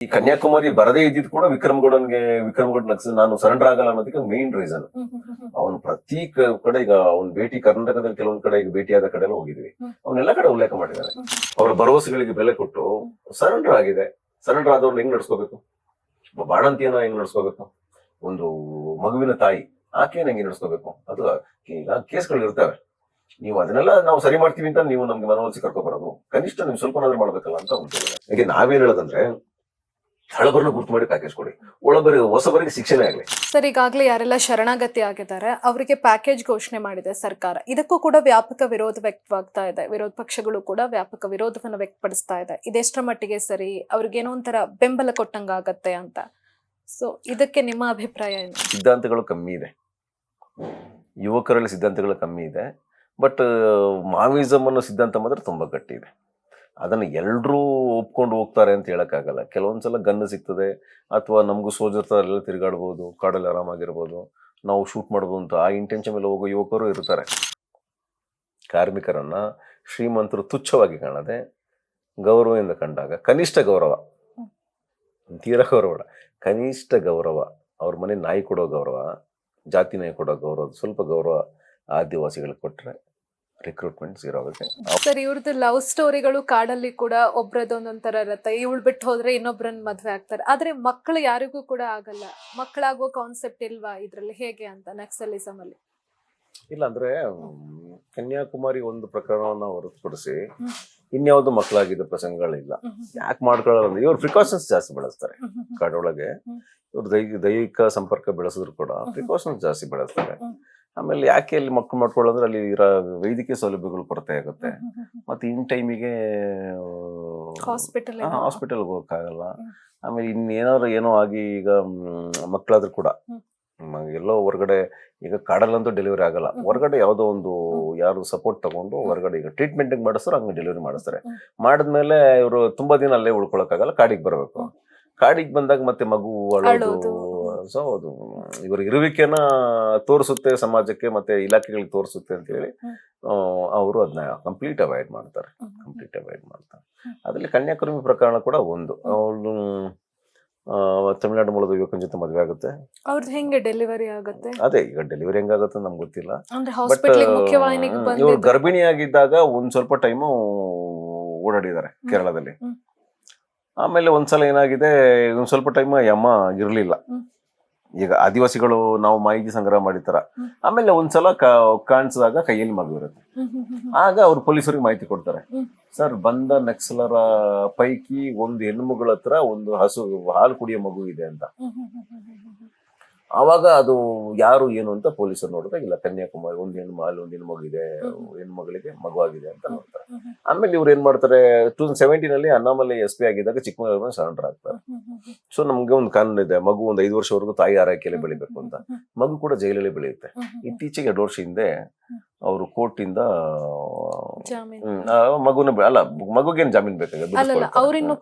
ಈ ಕನ್ಯಾಕುಮಾರಿ ಬರದೇ ಇದ್ದಿದ್ ಕೂಡ ವಿಕ್ರಮ್ಗೌಡನ್ಗೆ ವಿಕ್ರಮ್ಗೌಡ ನಕ್ಸ ನಾನು ಸರೆಂಡರ್ ಆಗಲ್ಲ ಅನ್ನೋದಕ್ಕೆ ಮೇನ್ ರೀಸನ್ ಅವನು ಪ್ರತಿ ಕಡೆ ಈಗ ಅವ್ನ ಭೇಟಿ ಕರ್ನಾಟಕದಲ್ಲಿ ಕೆಲವೊಂದ್ ಕಡೆ ಈಗ ಭೇಟಿಯಾದ ಕಡೆ ಹೋಗಿದ್ವಿ. ಅವನ್ನೆಲ್ಲ ಕಡೆ ಉಲ್ಲೇಖ ಮಾಡಿದ್ದಾರೆ. ಅವರ ಭರವಸೆಗಳಿಗೆ ಬೆಲೆ ಕೊಟ್ಟು ಸರೆಂಡರ್ ಆಗಿದೆ ಸರೆಂಡರ್ ಆದವ್ರನ್ನ ಹೆಂಗ್ ನಡ್ಸ್ಕೋಬೇಕು? ಬಾಣಂತಿಯನ್ನ ಹೆಂಗ್ ನಡ್ಸ್ಕೋಬೇಕು? ಒಂದು ಮಗುವಿನ ತಾಯಿ ಆಕೆಯನ್ನ ಹೆಂಗ್ ನಡ್ಸ್ಕೋಬೇಕು? ಅದು ಈಗ ಕೇಸ್ಗಳು ಇರ್ತವೆ. ನೀವು ಅದನ್ನೆಲ್ಲ ನಾವು ಸರಿ ಮಾಡ್ತೀವಿ ಅಂತ ನೀವು ನಮ್ಗೆ ಮನವೊಲಿಸಿ ಕರ್ಕೊಬಾರದು. ಕನಿಷ್ಠ ನೀವು ಸ್ವಲ್ಪನಾದ್ರೂ ಮಾಡ್ಬೇಕಲ್ಲ ಅಂತ ಉಂಟು ಈಗ ನಾವೇನ್ ಹೇಳೋದಂದ್ರೆ ಹಳಬರನ್ನ ಗುರ್ತು ಮಾಡಿ ಪ್ಯಾಕೇಜ್ ಕೊಡಿ ಒಳಬರಿಗೆ ಹೊಸಬರಿಗೆ ಶಿಕ್ಷಣ ಆಗಲಿ. ಸರ್ ಈಗಾಗಲೇ ಯಾರೆಲ್ಲ ಶರಣಾಗತಿ ಆಗಿದ್ದಾರೆ ಅವರಿಗೆ ಪ್ಯಾಕೇಜ್ ಘೋಷಣೆ ಮಾಡಿದೆ ಸರ್ಕಾರ. ಇದಕ್ಕೂ ಕೂಡ ವ್ಯಾಪಕ ವಿರೋಧ ವ್ಯಕ್ತವಾಗ್ತಾ ಇದೆ. ವಿರೋಧ ಪಕ್ಷಗಳು ಕೂಡ ವ್ಯಾಪಕ ವಿರೋಧವನ್ನು ವ್ಯಕ್ತಪಡಿಸ್ತಾ ಇದೆ. ಇದೆಷ್ಟರ ಮಟ್ಟಿಗೆ ಸರಿ? ಅವ್ರಿಗೇನೋ ಒಂಥರ ಬೆಂಬಲ ಕೊಟ್ಟಂಗಾಗತ್ತೆ ಅಂತ. ಸೊ ಇದಕ್ಕೆ ನಿಮ್ಮ ಅಭಿಪ್ರಾಯ ಏನು? ಸಿದ್ಧಾಂತಗಳು ಕಮ್ಮಿ ಇದೆ. ಯುವಕರಲ್ಲಿ ಸಿದ್ಧಾಂತಗಳು ಕಮ್ಮಿ ಇದೆ. ಬಟ್ ಮಾವಿಸಮ್ ಅನ್ನೋ ಸಿದ್ಧಾಂತ ಮಾತ್ರ ತುಂಬಾ ಗಟ್ಟಿ ಇದೆ ಅದನ್ನ ಎಲ್ಲರೂ ಒಪ್ಕೊಂಡು ಹೋಗ್ತಾರೆ ಅಂತ ಹೇಳೋಕ್ಕಾಗಲ್ಲ. ಕೆಲವೊಂದು ಸಲ ಗನ್ನು ಸಿಗ್ತದೆ, ಅಥವಾ ನಮಗೂ ಸೋಜರ್ ಥರ ಎಲ್ಲ ತಿರುಗಾಡ್ಬೋದು, ಕಾಡಲ್ಲಿ ಆರಾಮಾಗಿರ್ಬೋದು, ನಾವು ಶೂಟ್ ಮಾಡ್ಬೋದು ಅಂತ ಆ ಇಂಟೆನ್ಷನ್ ಮೇಲೆ ಹೋಗೋ ಯುವಕರು ಇರ್ತಾರೆ. ಕಾರ್ಮಿಕರನ್ನು ಶ್ರೀಮಂತರು ತುಚ್ಛವಾಗಿ ಕಾಣದೆ, ಗೌರವದಿಂದ ಕಂಡಾಗ, ಕನಿಷ್ಠ ಗೌರವ, ತೀರಾ ಗೌರವ ಕನಿಷ್ಠ ಗೌರವ, ಅವ್ರ ಮನೆ ನಾಯಿ ಕೊಡೋ ಗೌರವ, ಜಾತಿ ನಾಯಿ ಕೊಡೋ ಗೌರವ, ಸ್ವಲ್ಪ ಗೌರವ ಆದಿವಾಸಿಗಳಿಗೆ ಕೊಟ್ರೆ ರಿಕ್ರೂಟ್ಮೆಂಟ್ ಝೀರೋ ಆಗುತ್ತೆ. ಸರ್ ಇವ್ರದ್ದು ಲವ್ ಸ್ಟೋರಿಗಳು ಕಾಡಲ್ಲಿ ಕೂಡ ಒಬ್ರದ್ದು ತರ ಇರುತ್ತೆ. ಇವಳು ಬಿಟ್ಟು ಹೋದ್ರೆ ಇನ್ನೊಬ್ರನ್ನ ಮದ್ವೆ ಆಗ್ತಾರೆ. ಆದ್ರೆ ಮಕ್ಕಳು ಯಾರಿಗೂ ಕೂಡ ಆಗಲ್ಲ. ಮಕ್ಕಳಾಗುವ ಕಾನ್ಸೆಪ್ಟ್ ಇಲ್ವಾ ಇದ್ರಲ್ಲಿ? ಹೇಗೆ ಅಂತ ನಕ್ಸಲಿಸಮ್ ಅಲ್ಲಿ ಇಲ್ಲ ಅಂದ್ರೆ ಕನ್ಯಾಕುಮಾರಿ ಒಂದು ಪ್ರಕರಣವನ್ನ ಹೊರತುಪಡಿಸಿ. ಇನ್ಯಾವುದು ಮಕ್ಕಳಾಗಿದ್ದ ಪ್ರಸಂಗಗಳಿಲ್ಲ. ಯಾಕೆ ಮಾಡ್ಕೊಳ್ಳಲ್ಲ ಅಂದ್ರೆ ಇವ್ರು ಪ್ರಿಕಾಷನ್ಸ್ ಜಾಸ್ತಿ ಬಳಸ್ತಾರೆ. ಕಾಡೊಳಗೆ ಇವ್ರ ದೈಹಿಕ ಸಂಪರ್ಕ ಬೆಳೆಸಿದ್ರು ಕೂಡ ಪ್ರಿಕಾಷನ್ಸ್ ಜಾಸ್ತಿ ಬೆಳೆಸ್ತಾರೆ. ಆಮೇಲೆ ಯಾಕೆ ಅಲ್ಲಿ ಮಕ್ಕಳು ಮಾಡ್ಕೊಳ್ಳೋದ್ರೆ ಅಲ್ಲಿ ಇರೋ ವೈದ್ಯಕೀಯ ಸೌಲಭ್ಯಗಳು ಕೊರತೆ ಆಗುತ್ತೆ. ಮತ್ತೆ ಇನ್ ಟೈಮಿಗೆ ಹಾಸ್ಪಿಟಲ್ ಹಾಸ್ಪಿಟಲ್ಗೆ ಹೋಗೋಕ್ಕಾಗಲ್ಲ. ಆಮೇಲೆ ಇನ್ನೇನಾದ್ರು ಏನೋ ಆಗಿ ಈಗ ಮಕ್ಕಳಾದ್ರೂ ಕೂಡ. ಎಲ್ಲೋ ಹೊರಗಡೆ ಈಗ ಕಾಡಲ್ಲಂತೂ ಡೆಲಿವರಿ ಆಗಲ್ಲ. ಹೊರಗಡೆ ಯಾವುದೋ ಒಂದು ಯಾರು ಸಪೋರ್ಟ್ ತಗೊಂಡು ಹೊರಗಡೆ ಈಗ ಟ್ರೀಟ್ಮೆಂಟ್ ಮಾಡಿಸ್ತಾರೆ ಹಂಗೆ ಡೆಲಿವರಿ ಮಾಡಿಸ್ತಾರೆ. ಮಾಡಿದ್ಮೇಲೆ ಇವರು ತುಂಬಾ ದಿನ ಅಲ್ಲೇ ಉಳ್ಕೊಳಕ್ಕಾಗಲ್ಲ ಕಾಡಿಗೆ ಬರಬೇಕು. ಕಾಡಿಗೆ ಬಂದಾಗ ಮತ್ತೆ ಮಗು ಅಳೋದು. ಸೊ ಅದು ಇವರು ಇರುವಿಕೆನ ತೋರಿಸುತ್ತೆ ಸಮಾಜಕ್ಕೆ ಮತ್ತೆ ಇಲಾಖೆಗಳಿಗೆ ತೋರಿಸುತ್ತೆ ಅಂತ ಹೇಳಿ ಅವರು ಅದನ್ನ ಕಂಪ್ಲೀಟ್ ಅವಾಯ್ಡ್ ಮಾಡ್ತಾರೆ. ಕಂಪ್ಲೀಟ್ ಅವಾಯ್ಡ್ ಮಾಡ್ತಾರೆ. ಅದರಲ್ಲಿ ಕನ್ಯಾಕುರ್ಮಿ ಪ್ರಕರಣ ಕೂಡ ಒಂದು. ಅವಳು ತಮಿಳ್ನಾಡು ಮೂಲದ ಯುವಕನ ಜೊತೆ ಮದುವೆ ಆಗುತ್ತೆ. ಅವ್ರದ್ದು ಹೆಂಗೆ ಡೆಲಿವರಿ ಆಗುತ್ತೆ? ಅದೇ ಈಗ ಡೆಲಿವರಿ ಹೆಂಗಾಗುತ್ತೆ ನಮ್ಗೆ ಗೊತ್ತಿಲ್ಲ. ಬಟ್ ಇವ್ರು ಗರ್ಭಿಣಿಯಾಗಿದ್ದಾಗ ಒಂದ್ ಸ್ವಲ್ಪ ಟೈಮು ಓಡಾಡಿದ್ದಾರೆ ಕೇರಳದಲ್ಲಿ. ಆಮೇಲೆ ಒಂದ್ಸಲ ಏನಾಗಿದೆ ಒಂದ್ ಸ್ವಲ್ಪ ಟೈಮ್ ಯಮ್ಮ ಇರ್ಲಿಲ್ಲ. ಈಗ ಆದಿವಾಸಿಗಳು ನಾವು ಮಾಹಿತಿ ಸಂಗ್ರಹ ಮಾಡಿರ್ತಾರ. ಆಮೇಲೆ ಒಂದ್ಸಲ ಕ- ಕಾಣಿಸಿದಾಗ ಕೈಯಲ್ಲಿ ಮಗು ಇರುತ್ತೆ. ಆಗ ಅವ್ರು ಪೊಲೀಸರಿಗೆ ಮಾಹಿತಿ ಕೊಡ್ತಾರೆ. ಸರ್ ಬಂದ ನಕ್ಸಲರ ಪೈಕಿ ಒಂದು ಹೆಣ್ಮಗಳ ಹತ್ರ ಒಂದು ಹಸು ಹಾಲು ಕುಡಿಯೋ ಮಗು ಇದೆ ಅಂತ. ಆವಾಗ ಅದು ಯಾರು ಏನು ಅಂತ ಪೊಲೀಸರು ನೋಡಿದಾಗ ಇಲ್ಲ ಕನ್ಯಾಕುಮಾರಿ ಒಂದು ಹೆಣ್ಣು ಅಲ್ಲಿ ಒಂದು ಹೆಣ್ಣು ಇದೆ ಹ್ಮ್. ಹೆಣ್ಣು ಮಗಳಿಗೆ ಮಗು ಆಗಿದೆ ಅಂತ ನೋಡ್ತಾರೆ. ಆಮೇಲೆ ಇವ್ರು ಏನ್ ಮಾಡ್ತಾರೆ ಟೂ ತೌಸಂಡ್ ಸೆವೆಂಟೀನ್ ಅಲ್ಲಿ ಅಣ್ಣಾಮಲೈ ಎಸ್ ಪಿ ಆಗಿದ್ದಾಗ ಚಿಕ್ಕಮಗಳೂರಿನ ಸರೆಂಡರ್ ಆಗ್ತಾರೆ. ಸೊ ನಮ್ಗೆ ಒಂದು ಕಾನೂನು ಇದೆ ಮಗು ಒಂದು ಐದು ವರ್ಷವರೆಗೂ ತಾಯಿ ಆರೈಕೆಯಲ್ಲಿ ಬೆಳಿಬೇಕು ಅಂತ. ಮಗು ಕೂಡ ಜೈಲಲ್ಲಿ ಬೆಳೆಯುತ್ತೆ. ಇತ್ತೀಚೆಗೆ ಎರಡು ವರ್ಷ ಹಿಂದೆ ಅವರು ಕೋರ್ಟಿಂದ ಹ್ಮ್, ಆ ಮಗುನ ಅಲ್ಲ ಮಗುಗೇನು ಜಾಮೀನ್ ಬೇಕಾಗ? ಅವರಿನ್ನು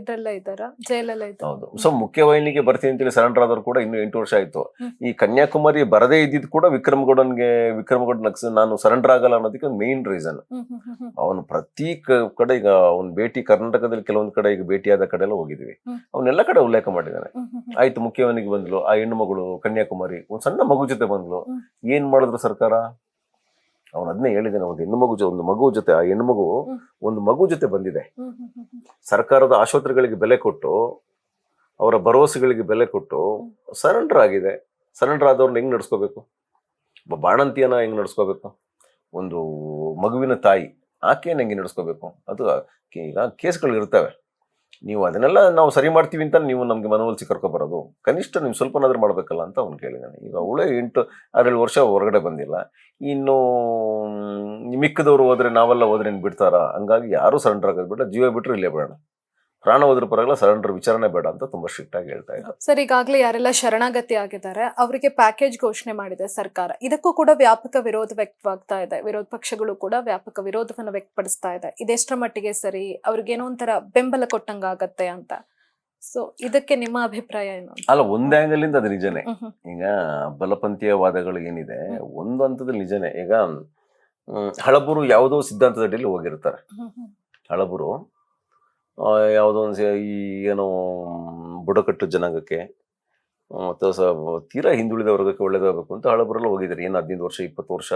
ಇದೆಲ್ಲ ಇದ್ದಾರ? ಜೈಲಲ್ಲ ಹೌದು. ಸೊ ಮುಖ್ಯವಾಹಿನಿಗೆ ಬರ್ತೀನಿ ಅಂತೇಳಿ ಸರೆಂಡರ್ ಆದ್ರು ಕೂಡ ಇನ್ನು ಎಂಟು ವರ್ಷ ಆಯ್ತು. ಈ ಕನ್ಯಾಕುಮಾರಿ ಬರದೇ ಇದ್ದಿದ್ ಕೂಡ ವಿಕ್ರಮಗೌಡನ್ಗೆ ವಿಕ್ರಮಗೌಡ ನಕ್ಸ ನಾನು ಸರೆಂಡರ್ ಆಗಲ್ಲ ಅನ್ನೋದಕ್ಕೆ ಮೇನ್ ರೀಸನ್. ಅವನು ಪ್ರತಿ ಕಡೆ ಈಗ ಅವ್ನ ಭೇಟಿ ಕರ್ನಾಟಕದಲ್ಲಿ ಕೆಲವೊಂದ್ ಕಡೆ ಈಗ ಆದ ಕಡೆ ಎಲ್ಲ ಹೋಗಿದ್ವಿ. ಅವನ್ನೆಲ್ಲ ಕಡೆ ಉಲ್ಲೇಖ ಮಾಡಿದ್ದಾನೆ. ಆಯ್ತು ಮುಖ್ಯವನಿಗೆ ಬಂದ್ಲು. ಆ ಹೆಣ್ಣು ಮಗಳು ಕನ್ಯಾಕುಮಾರಿ ಒಂದ್ ಸಣ್ಣ ಮಗು ಜೊತೆ ಬಂದ್ಲು. ಏನ್ ಮಾಡಿದ್ರು ಸರ್ಕಾರ? ಅವನು ಅದನ್ನೇ ಹೇಳಿದ್ದಾನೆ ಒಂದು ಹೆಣ್ಣು ಮಗು ಜೊ- ಒಂದು ಮಗು ಜೊತೆ ಆ ಹೆಣ್ಣು ಮಗು ಒಂದು ಮಗು ಜೊತೆ ಬಂದಿದೆ. ಸರ್ಕಾರದ ಆಸ್ಪತ್ರೆಗಳಿಗೆ ಬೆಲೆ ಕೊಟ್ಟು ಅವರ ಭರವಸೆಗಳಿಗೆ ಬೆಲೆ ಕೊಟ್ಟು ಸರೆಂಡರ್ ಆಗಿದೆ. ಸರೆಂಡರ್ ಆದವ್ರನ್ನ ಹೆಂಗ್ ನಡ್ಸ್ಕೋಬೇಕು? ಒಬ್ಬ ಬಾಣಂತಿಯನ್ನ ಹೆಂಗ್ ನಡ್ಸ್ಕೋಬೇಕು? ಒಂದು ಮಗುವಿನ ತಾಯಿ ಆಕೆಯನ್ನು ಹೆಂಗೆ ನಡ್ಸ್ಕೋಬೇಕು? ಅದು ಈಗ ಕೇಸ್ಗಳು ಇರ್ತವೆ. ನೀವು ಅದನ್ನೆಲ್ಲ ನಾವು ಸರಿ ಮಾಡ್ತೀವಿ ಅಂತ ನೀವು ನಮಗೆ ಮನವೊಲಿಸಿ ಕರ್ಕೊಬರೋದು. ಕನಿಷ್ಠ ನೀವು ಸ್ವಲ್ಪನಾದ್ರೂ ಮಾಡಬೇಕಲ್ಲ ಅಂತ ಅವ್ನು ಕೇಳಿದ್ದಾನೆ ಈಗ ಅವಳೇ ಎಂಟು, ಆರೇಳು ವರ್ಷ ಹೊರಗಡೆ ಬಂದಿಲ್ಲ. ಇನ್ನು ಮಿಕ್ಕದವ್ರು ಹೋದ್ರೆ ನಾವೆಲ್ಲ ಹೋದ್ರೆ ಬಿಡ್ತಾರ? ಹಂಗಾಗಿ ಯಾರು ಸರೆಂಡರ್ ಆಗೋದು ಬಿಡ. ಜೀವ ಬಿಟ್ಟರೆ ಇಲ್ಲೇ ಬೇಡ ಪ್ರಾಣ ಹೋದ್ರ ಪರವಾಗಿಲ್ಲ ಸರೆಂಡರ್ ವಿಚಾರಣೆ ಬೇಡ ಅಂತ ತುಂಬಾ ಸ್ಟ್ರಿಕ್ಟ್ ಆಗಿ ಹೇಳ್ತಾ ಇದ್ದಾರೆ ಸರ್ ಈಗಾಗಲೇ ಯಾರೆಲ್ಲ ಶರಣಾಗತಿ ಆಗಿದ್ದಾರೆ ಅವರಿಗೆ ಪ್ಯಾಕೇಜ್ ಘೋಷಣೆ ಮಾಡಿದೆ ಸರ್ಕಾರ. ಇದಕ್ಕೂ ಕೂಡ ವ್ಯಾಪಕ ವಿರೋಧ ವ್ಯಕ್ತವಾಗ್ತಾ ಇದೆ. ವಿರೋಧ ಪಕ್ಷಗಳು ಕೂಡ ವ್ಯಾಪಕ ವಿರೋಧವನ್ನು ವ್ಯಕ್ತಪಡಿಸ್ತಾ ಇದೆ. ಇದೆಷ್ಟರ ಮಟ್ಟಿಗೆ ಸರಿ? ಅವ್ರಿಗೇನೋ ಒಂಥರ ಬೆಂಬಲ ಕೊಟ್ಟಂಗಾಗತ್ತೆ ಅಂತ. ಸೊ ಇದಕ್ಕೆ ನಿಮ್ಮ ಅಭಿಪ್ರಾಯ ಏನು? ಅಲ್ಲ ಒಂದೇ ಆಂಗಲ್ ಇಂದ ಅದು ನಿಜನೇ. ಈಗ ಬಲಪಂಥೀಯ ವಾದಗಳು ಏನಿದೆ ಒಂದು ಹಂತದಲ್ಲಿ ನಿಜನೇ. ಈಗ ಹಳಬರು ಯಾವುದೋ ಸಿದ್ಧಾಂತದಡಿಯಲ್ಲಿ ಹೋಗಿರ್ತಾರೆ. ಹಳಬರು ಯಾವುದೋ ಒಂದು ಈ ಏನು ಬುಡಕಟ್ಟು ಜನಾಂಗಕ್ಕೆ ಮತ್ತು ಸ ತೀರಾ ಹಿಂದುಳಿದ ವರ್ಗಕ್ಕೆ ಒಳ್ಳೇದಾಗಬೇಕು ಅಂತ ಹಳಬರೆಲ್ಲ ಹೋಗಿದ್ದಾರೆ. ಏನು ಹದಿನೈದು ವರ್ಷ, ಇಪ್ಪತ್ತು ವರ್ಷ,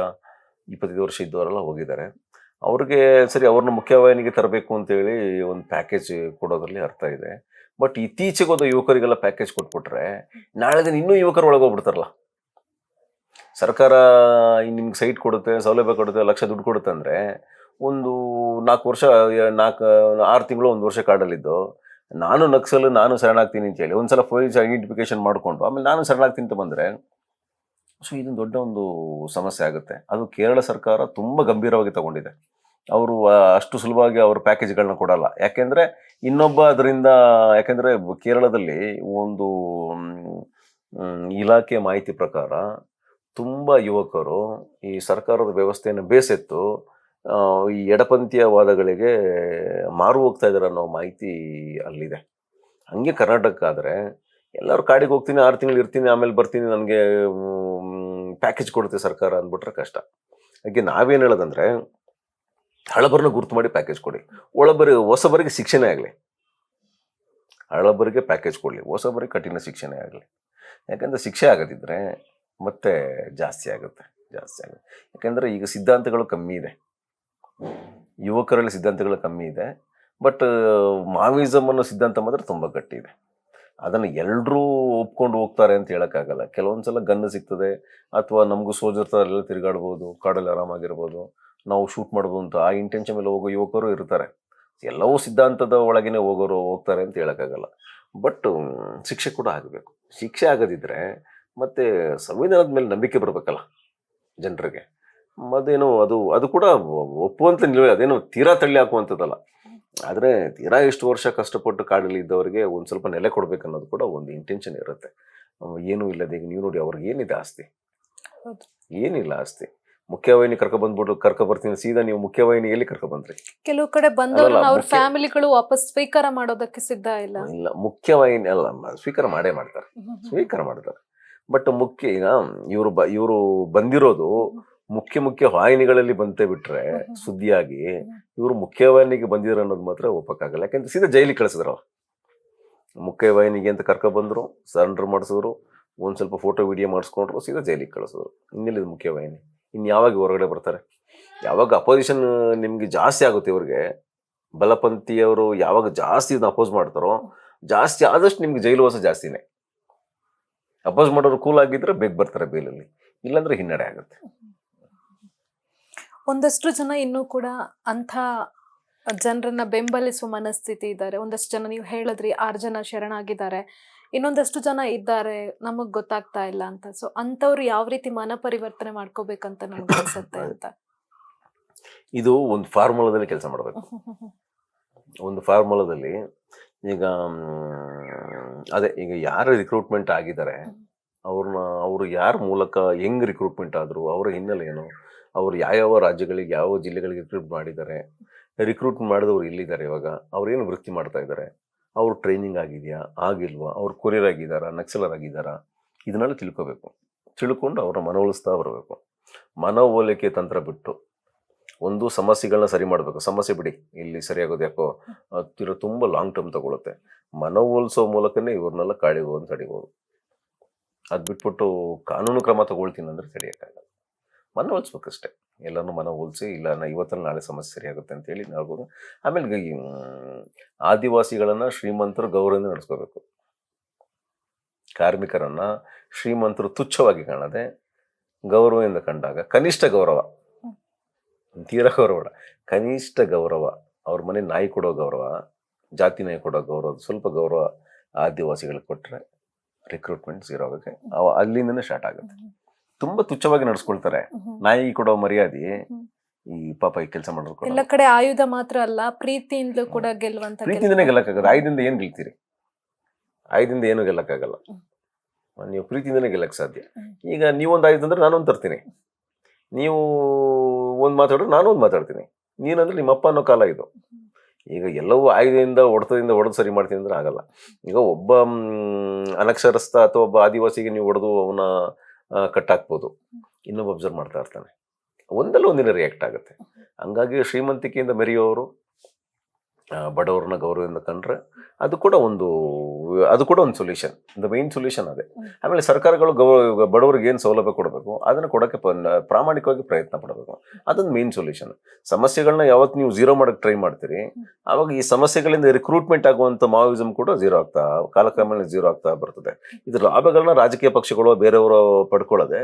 ಇಪ್ಪತ್ತೈದು ವರ್ಷ ಇದ್ದವರೆಲ್ಲ ಹೋಗಿದ್ದಾರೆ. ಅವ್ರಿಗೆ ಸರಿ, ಅವ್ರನ್ನ ಮುಖ್ಯವಾಹಿನಿಗೆ ತರಬೇಕು ಅಂತೇಳಿ ಒಂದು ಪ್ಯಾಕೇಜ್ ಕೊಡೋದ್ರಲ್ಲಿ ಅರ್ಥ ಇದೆ. ಬಟ್ ಇತ್ತೀಚೆಗೆ ಒಂದು ಯುವಕರಿಗೆಲ್ಲ ಪ್ಯಾಕೇಜ್ ಕೊಟ್ಬಿಟ್ರೆ, ನಾಳೆ ದಿನ ಇನ್ನೂ ಯುವಕರು ಒಳಗೋಗ್ಬಿಡ್ತಾರಲ್ಲ. ಸರ್ಕಾರ ನಿಮ್ಗೆ ಸೈಟ್ ಕೊಡುತ್ತೆ, ಸೌಲಭ್ಯ ಕೊಡುತ್ತೆ, ಲಕ್ಷ ದುಡ್ಡು ಕೊಡುತ್ತೆ ಅಂದರೆ ಒಂದು ನಾಲ್ಕು ವರ್ಷ ನಾಲ್ಕು, ಆರು ತಿಂಗಳು ಒಂದು ವರ್ಷ ಕಾಡಲ್ಲಿದ್ದು. ನಾನು ನಕ್ಸಲ್, ನಾನು ಶರಣಾಗ್ತೀನಿ ಅಂತ ಹೇಳಿ, ಒಂದ್ಸಲ ಪೊಲೀಸ್ ಐಡೆಂಟಿಫಿಕೇಶನ್ ಮಾಡಿಕೊಂಡು, ಆಮೇಲೆ ನಾನು ಶರಣಾಗ್ತೀನಿ ಅಂತ ಬಂದರೆ, ಸೊ ಇದೊಂದು ದೊಡ್ಡ ಒಂದು ಸಮಸ್ಯೆ ಆಗುತ್ತೆ. ಅದು ಕೇರಳ ಸರ್ಕಾರ ತುಂಬ ಗಂಭೀರವಾಗಿ ತಗೊಂಡಿದೆ. ಅವರು ಅಷ್ಟು ಸುಲಭವಾಗಿ ಅವ್ರ ಪ್ಯಾಕೇಜ್ಗಳನ್ನ ಕೊಡಲ್ಲ. ಯಾಕೆಂದರೆ ಇನ್ನೊಬ್ಬ ಅದರಿಂದ, ಯಾಕೆಂದರೆ ಕೇರಳದಲ್ಲಿ ಒಂದು ಇಲಾಖೆ ಮಾಹಿತಿ ಪ್ರಕಾರ ತುಂಬ ಯುವಕರು ಈ ಸರ್ಕಾರದ ವ್ಯವಸ್ಥೆಯನ್ನು ಬೇಸೆತ್ತು ಈ ಎಡಪಂಥೀಯ ವಾದಗಳಿಗೆ ಮಾರು ಹೋಗ್ತಾ ಇದ್ದಾರೆ ಅನ್ನೋ ಮಾಹಿತಿ ಅಲ್ಲಿದೆ. ಹಂಗೆ ಕರ್ನಾಟಕ ಆದರೆ ಎಲ್ಲರೂ ಕಾಡಿಗೆ ಹೋಗ್ತೀನಿ, ಆರು ತಿಂಗಳು ಇರ್ತೀನಿ, ಆಮೇಲೆ ಬರ್ತೀನಿ, ನನಗೆ ಪ್ಯಾಕೇಜ್ ಕೊಡುತ್ತೆ ಸರ್ಕಾರ ಅಂದ್ಬಿಟ್ರೆ ಕಷ್ಟ. ಹಾಗೆ ನಾವೇನು ಹೇಳೋದಂದ್ರೆ ಹಳಬರನ್ನ ಗುರ್ತು ಮಾಡಿ ಪ್ಯಾಕೇಜ್ ಕೊಡಿ. ಒಳಬರಿ, ಹೊಸಬರಿಗೆ ಶಿಕ್ಷಣ ಆಗಲಿ. ಹಳಬರಿಗೆ ಪ್ಯಾಕೇಜ್ ಕೊಡಲಿ. ಹೊಸಬರಿಗೆ ಕಠಿಣ ಶಿಕ್ಷಣ ಆಗಲಿ. ಯಾಕಂದರೆ ಶಿಕ್ಷೆ ಆಗದಿದ್ದರೆ ಮತ್ತೆ ಜಾಸ್ತಿ ಆಗುತ್ತೆ ಜಾಸ್ತಿ ಆಗುತ್ತೆ. ಯಾಕಂದ್ರೆ ಈಗ ಸಿದ್ಧಾಂತಗಳು ಕಮ್ಮಿ ಇದೆ. ಯುವಕರಲ್ಲಿ ಸಿದ್ಧಾಂತಗಳು ಕಮ್ಮಿ ಇದೆ ಬಟ್ ಮಾವಿಸಮ್ ಅನ್ನೋ ಸಿದ್ಧಾಂತ ಮಾತ್ರ ತುಂಬ ಗಟ್ಟಿ ಇದೆ ಅದನ್ನು ಎಲ್ಲರೂ ಒಪ್ಕೊಂಡು ಹೋಗ್ತಾರೆ ಅಂತ ಹೇಳೋಕ್ಕಾಗಲ್ಲ. ಕೆಲವೊಂದ್ಸಲ ಗನ್ನು ಸಿಗ್ತದೆ, ಅಥವಾ ನಮಗೂ ಸೋಜರ್ ಥರ ಎಲ್ಲ ತಿರುಗಾಡ್ಬೋದು, ಕಾಡಲ್ಲಿ ಆರಾಮಾಗಿರ್ಬೋದು, ನಾವು ಶೂಟ್ ಮಾಡ್ಬೋದು ಅಂತ ಆ ಇಂಟೆನ್ಷನ್ ಮೇಲೆ ಹೋಗೋ ಯುವಕರು ಇರ್ತಾರೆ. ಎಲ್ಲವೂ ಸಿದ್ಧಾಂತದ ಒಳಗೇನೆ ಹೋಗೋರು ಹೋಗ್ತಾರೆ ಅಂತ ಹೇಳೋಕ್ಕಾಗಲ್ಲ. ಬಟ್ ಶಿಕ್ಷೆ ಕೂಡ ಆಗಬೇಕು. ಶಿಕ್ಷೆ ಆಗದಿದ್ದರೆ ಮತ್ತು ಸಂವಿಧಾನದ ಮೇಲೆ ನಂಬಿಕೆ ಬರಬೇಕಲ್ಲ ಜನರಿಗೆ. ಅದೇನು ಅದು ಅದು ಕೂಡ ಒಪ್ಪುವಂತ ನಿಲುವೆ ಅದೇನು ತೀರಾ ತಳ್ಳಿ ಹಾಕುವಂಥದ್ದಲ್ಲ. ಆದರೆ ತೀರಾ ಎಷ್ಟು ವರ್ಷ ಕಷ್ಟಪಟ್ಟು ಕಾಡಲ್ಲಿ ಇದ್ದವರಿಗೆ ಒಂದು ಸ್ವಲ್ಪ ನೆಲೆ ಕೊಡಬೇಕು ಅನ್ನೋದು ಕೂಡ ಒಂದು ಇಂಟೆನ್ಷನ್ ಇರುತ್ತೆ. ಏನೂ ಇಲ್ಲದೆ ಈಗ ನೀವು ನೋಡಿ ಅವ್ರಿಗೆ ಏನಿದೆ ಆಸ್ತಿ. ಏನಿಲ್ಲ ಆಸ್ತಿ? ಮುಖ್ಯವಾಹಿನಿ ಕರ್ಕ ಬಂದ್ಬಿಟ್ಟು ಕರ್ಕೊ ಬರ್ತೀನಿ ಸೀದಾ ನೀವು ಮುಖ್ಯವಾಹಿನಿ ಎಲ್ಲಿ ಕರ್ಕೊ ಬಂದ್ರಿ? ಕೆಲವು ಕಡೆ ಬಂದವರು ಅವ್ರ ಫ್ಯಾಮಿಲಿಗಳು ವಾಪಸ್ ಸ್ವೀಕಾರ ಮಾಡೋದಕ್ಕೆ ಸಿದ್ಧ ಇಲ್ಲ. ಇಲ್ಲ ಮುಖ್ಯವಾಹಿನಿ ಅಲ್ಲ ಸ್ವೀಕಾರ ಮಾಡೇ ಮಾಡ್ತಾರೆ. ಸ್ವೀಕಾರ ಮಾಡ್ತಾರೆ. ಬಟ್ ಮುಖ್ಯ ಈಗ ಇವರು ಬ ಇವರು ಬಂದಿರೋದು ಮುಖ್ಯ ಮುಖ್ಯ ವಾಹಿನಿಗಳಲ್ಲಿ ಬಂತೆ ಬಿಟ್ರೆ ಸುದ್ದಿಯಾಗಿ ಇವರು ಮುಖ್ಯವಾಹಿನಿಗೆ ಬಂದಿದ್ರು ಅನ್ನೋದು ಮಾತ್ರ ಒಪ್ಪಕ್ಕಾಗಲ್ಲ ಯಾಕಂದ್ರೆ ಸೀದಾ ಜೈಲಿಗೆ ಕಳಿಸಿದ್ರಲ್ಲ ಮುಖ್ಯವಾಹಿನಿಗೆ ಅಂತ ಕರ್ಕೊ ಬಂದ್ರು ಸರೆಂಡರ್ ಮಾಡಿಸಿದ್ರು ಒಂದ್ ಸ್ವಲ್ಪ ಫೋಟೋ ವಿಡಿಯೋ ಮಾಡಿಸ್ಕೊಂಡ್ರು ಸೀದಾ ಜೈಲಿಗೆ ಕಳಿಸಿದ್ರು. ಇನ್ನೆಲ್ಲಿದು ಮುಖ್ಯವಾಹಿನಿ? ಇನ್ನು ಯಾವಾಗ ಹೊರಗಡೆ ಬರ್ತಾರೆ? ಯಾವಾಗ ಅಪೋಸಿಷನ್ ನಿಮಗೆ ಜಾಸ್ತಿ ಆಗುತ್ತೆ ಇವ್ರಿಗೆ? ಬಲಪಂಥಿಯವರು ಯಾವಾಗ ಜಾಸ್ತಿ ಇದನ್ನ ಅಪೋಸ್ ಮಾಡ್ತಾರೋ ಜಾಸ್ತಿ ಆದಷ್ಟು ನಿಮ್ಗೆ ಜೈಲು ವಾಸ ಜಾಸ್ತಿನೇ. ಅಪೋಸ್ ಮಾಡೋರು ಕೂಲ್ ಆಗಿದ್ರೆ ಬೇಗ ಬರ್ತಾರೆ ಬೇಲಲ್ಲಿ ಇಲ್ಲಾಂದ್ರೆ ಹಿನ್ನಡೆ ಆಗುತ್ತೆ. ಒಂದಷ್ಟು ಜನ ಇನ್ನೂ ಕೂಡ ಅಂಥ ಜನರನ್ನ ಬೆಂಬಲಿಸುವ ಮನಸ್ಥಿತಿ ಇದ್ದಾರೆ. ಒಂದಷ್ಟು ಜನ ನೀವು ಹೇಳಿದ್ರಿ ಆರು ಜನ ಶರಣಾಗಿದ್ದಾರೆ. ಇನ್ನೊಂದಷ್ಟು ಜನ ಇದ್ದಾರೆ. ನಮಗ್ ಗೊತ್ತಾಗ್ತಾ ಇಲ್ಲ ಅಂತ. ಸೊ ಅಂಥವ್ರು ಯಾವ ರೀತಿ ಮನ ಪರಿವರ್ತನೆ ಮಾಡ್ಕೋಬೇಕಂತ ನನಗೆ ಅನ್ಸುತ್ತೆ ಅಂತ. ಇದು ಒಂದು ಫಾರ್ಮುಲಾದಲ್ಲಿ ಕೆಲಸ ಮಾಡಬೇಕು. ಒಂದು ಫಾರ್ಮುಲಾದಲ್ಲಿ ಈಗ ಅದೇ ಈಗ ಯಾರು ರಿಕ್ರೂಟ್ಮೆಂಟ್ ಆಗಿದ್ದಾರೆ ಅವ್ರನ್ನ ಅವರು ಯಾರ ಮೂಲಕ ಹೆಂಗ್ ರಿಕ್ರೂಟ್ಮೆಂಟ್ ಆದ್ರು ಅವರ ಹಿನ್ನೆಲೆ ಏನು? ಅವ್ರು ಯಾವ್ಯಾವ ರಾಜ್ಯಗಳಿಗೆ ಯಾವ ಜಿಲ್ಲೆಗಳಿಗೆ ರಿಕ್ರೂಟ್ ಮಾಡಿದ್ದಾರೆ ರಿಕ್ರೂಟ್ ಮಾಡಿದವ್ರು ಇಲ್ಲಿದ್ದಾರೆ ಇವಾಗ? ಅವ್ರೇನು ವೃತ್ತಿ ಮಾಡ್ತಾ ಇದ್ದಾರೆ? ಅವ್ರ ಟ್ರೈನಿಂಗ್ ಆಗಿದೆಯಾ? ಆಗಿಲ್ವಾ? ಅವ್ರು ಕೊರಿಯರ್ ಆಗಿದ್ದಾರಾ? ನಕ್ಸಲರ್ ಆಗಿದ್ದಾರಾ? ಇದನ್ನೆಲ್ಲ ತಿಳ್ಕೋಬೇಕು. ತಿಳ್ಕೊಂಡು ಅವ್ರನ್ನ ಮನವೊಲಿಸ್ತಾ ಬರಬೇಕು. ಮನವೊಲಿಕೆ ತಂತ್ರ ಬಿಟ್ಟು ಒಂದು ಸಮಸ್ಯೆಗಳನ್ನ ಸರಿ ಮಾಡಬೇಕು. ಸಮಸ್ಯೆ ಬಿಡಿ. ಇಲ್ಲಿ ಸರಿಯಾಗೋದು ಯಾಕೋ? ಹತ್ತಿರ ತುಂಬ ಲಾಂಗ್ ಟರ್ಮ್ ತಗೊಳುತ್ತೆ. ಮನವೊಲಿಸೋ ಮೂಲಕನೇ ಇವ್ರನ್ನೆಲ್ಲ ಕಾಳಿಗೋದು ತಡಿಬೋದು ಅದು ಬಿಟ್ಬಿಟ್ಟು ಕಾನೂನು ಕ್ರಮ ತಗೊಳ್ತೀನಿ ಅಂದರೆ ತಡೆಯೋಕ್ಕಾಗಲ್ಲ ಮನವೊಲಿಸ್ಬೇಕಷ್ಟೇ. ಮನ ಮನವೊಲಿಸಿ ಇಲ್ಲ ನಾ ಇವತ್ತಲ್ಲಿ ನಾಳೆ ಸಮಸ್ಯೆ ಸರಿಯಾಗುತ್ತೆ ಅಂತ ಹೇಳಿ ನಾವು ಆಮೇಲೆ ಆದಿವಾಸಿಗಳನ್ನು ಶ್ರೀಮಂತರು ಗೌರವದಿಂದ ನಡೆಸ್ಕೋಬೇಕು. ಕಾರ್ಮಿಕರನ್ನು ಶ್ರೀಮಂತರು ತುಚ್ಛವಾಗಿ ಕಾಣದೆ ಗೌರವದಿಂದ ಕಂಡಾಗ ಕನಿಷ್ಠ ಗೌರವ. ತೀರಾ ಗೌರವ ಕನಿಷ್ಠ ಗೌರವ ಅವ್ರ ಮನೆ ನಾಯಿ ಕೊಡೋ ಗೌರವ ಜಾತಿ ನಾಯಿ ಕೊಡೋ ಗೌರವ ಸ್ವಲ್ಪ ಗೌರವ ಆದಿವಾಸಿಗಳಿಗೆ ಕೊಟ್ಟರೆ ರಿಕ್ರೂಟ್ಮೆಂಟ್ ಆಗೋಕ್ಕೆ ಅವ ಅಲ್ಲಿಂದನೇ ಸ್ಟಾರ್ಟ್ ಆಗುತ್ತೆ. ತುಂಬಾ ತುಚ್ಛವಾಗಿ ನಡೆಸ್ಕೊಳ್ತಾರೆ. ನಾಯಿ ಕೊಡೋ ಮರ್ಯಾದೆ ಈ ಪಾಪ ಈ ಕೆಲಸ ಮಾಡೋದು ಎಲ್ಲ ಕಡೆ ಆಯುಧ ಮಾತ್ರ ಅಲ್ಲ ಪ್ರೀತಿಯಿಂದಲೂ ಕೂಡ ಗೆಲ್ಲುವಂತ ಪ್ರೀತಿಯಿಂದನೇ ಗೆಲ್ಲಕ್ಕಾಗಲ್ಲ. ಆಯುಧದಿಂದ ಏನ್ ಗೆಲ್ತೀರಿ? ಆಯುಧದಿಂದ ಏನು ಗೆಲ್ಲಕ್ಕಾಗಲ್ಲ. ನೀವು ಪ್ರೀತಿಯಿಂದನೇ ಗೆಲ್ಲಕ್ ಸಾಧ್ಯ. ಈಗ ನೀವೊಂದು ಆಯುಧ ಅಂದ್ರೆ ನಾನೊಂದು ತರ್ತೀನಿ. ನೀವು ಒಂದು ಮಾತಾಡಿದ್ರೆ ನಾನು ಒಂದು ಮಾತಾಡ್ತೀನಿ. ನೀನಂದ್ರೆ ನಿಮ್ಮ ಅಪ್ಪ ಅನ್ನೋ ಕಾಲ ಇದು. ಈಗ ಎಲ್ಲವೂ ಆಯುಧದಿಂದ ಹೊಡೆತದಿಂದ ಹೊಡೆದು ಸರಿ ಮಾಡ್ತೀನಿ ಅಂದ್ರೆ ಆಗಲ್ಲ. ಈಗ ಒಬ್ಬ ಅನಕ್ಷರಸ್ಥ ಅಥವಾ ಒಬ್ಬ ಆದಿವಾಸಿಗೆ ನೀವು ಹೊಡೆದು ಅವನ ಕಟ್ಟಾಕ್ಬೋದು. ಇನ್ನೊಬ್ಬ ಅಬ್ಸರ್ವ್ ಮಾಡ್ತಾ ಇರ್ತಾನೆ. ಒಂದಲ್ಲ ಒಂದಿನ ರಿಯಾಕ್ಟ್ ಆಗುತ್ತೆ. ಹಂಗಾಗಿ ಶ್ರೀಮಂತಿಕೆಯಿಂದ ಮೆರೆಯೋರು ಬಡವ್ರನ್ನ ಗೌರವದಿಂದ ಕಂಡ್ರೆ ಅದು ಕೂಡ ಒಂದು ಅದು ಕೂಡ ಒಂದು ಸೊಲ್ಯೂಷನ್ ದ ಮೇನ್ ಸೊಲ್ಯೂಷನ್ ಅದೇ. ಆಮೇಲೆ ಸರ್ಕಾರಗಳು ಗೌರವ ಬಡವರಿಗೆ ಏನು ಸೌಲಭ್ಯ ಕೊಡಬೇಕು? ಅದನ್ನು ಕೊಡೋಕ್ಕೆ ಪ್ರಾಮಾಣಿಕವಾಗಿ ಪ್ರಯತ್ನ ಪಡಬೇಕು. ಅದೊಂದು ಮೇನ್ ಸೊಲ್ಯೂಷನ್ ಸಮಸ್ಯೆಗಳನ್ನ ಯಾವತ್ತು ನೀವು ಝೀರೋ ಮಾಡೋಕ್ಕೆ ಟ್ರೈ ಮಾಡ್ತೀರಿ ಆವಾಗ ಈ ಸಮಸ್ಯೆಗಳಿಂದ ರಿಕ್ರೂಟ್ಮೆಂಟ್ ಆಗುವಂಥ ಮಾವಿಸಮ್ ಕೂಡ ಝೀರೋ ಆಗ್ತಾ, ಕಾಲಕ್ರಮೇಣ ಝೀರೋ ಆಗ್ತಾ ಬರ್ತದೆ. ಇದ್ರ ಲಾಭಗಳನ್ನ ರಾಜಕೀಯ ಪಕ್ಷಗಳು ಬೇರೆಯವರು ಪಡ್ಕೊಳ್ಳದೆ,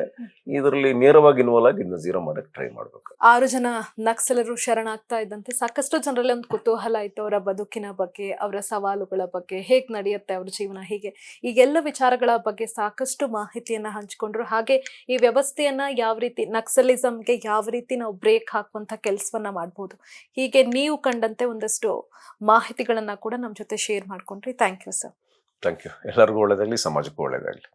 ಇದರಲ್ಲಿ ನೇರವಾಗಿ ಇನ್ವಾಲ್ವ್ ಆಗಿ ಇದನ್ನ ಝೀರೋ ಮಾಡಕ್ಕೆ ಟ್ರೈ ಮಾಡಬೇಕು. ಆರು ಜನ ನಕ್ಸಲರು ಶರಣಾಗ್ತಾ ಇದ್ದಂತೆ ಸಾಕಷ್ಟು ಜನರಲ್ಲಿ ಒಂದು ಕುತೂಹಲ ಇತ್ತು ಅವರ ಬದುಕಿನ ಬಗ್ಗೆ, ಅವರ ಸವಾಲುಗಳ ಬಗ್ಗೆ, ಹೇಗ್ ನಡೆಯುತ್ತೆ ಅವ್ರ ಜೀವನ, ಹೀಗೆ. ಈಗೆಲ್ಲ ವಿಚಾರಗಳ ಬಗ್ಗೆ ಸಾಕಷ್ಟು ಮಾಹಿತಿಯನ್ನ ಹಂಚಿಕೊಂಡ್ರು. ಹಾಗೆ ಈ ವ್ಯವಸ್ಥೆಯನ್ನ ಯಾವ ರೀತಿ, ನಕ್ಸಲಿಸಮ್ಗೆ ಯಾವ ರೀತಿ ನಾವು ಬ್ರೇಕ್ ಹಾಕುವಂತ ಕೆಲಸವನ್ನ ಮಾಡಬಹುದು ಹೀಗೆ ನೀವು ಕಂಡಂತೆ ಒಂದಷ್ಟು ಮಾಹಿತಿಗಳನ್ನ ಕೂಡ ನಮ್ಮ ಜೊತೆ ಶೇರ್ ಮಾಡ್ಕೊಂಡ್ರಿ. Thank you sir. Thank you. ಎಲ್ಲರಿಗೂ ಒಳ್ಳೇದಾಗಲಿ, ಸಮಾಜಕ್ಕೂ ಒಳ್ಳೇದಾಗಲಿ.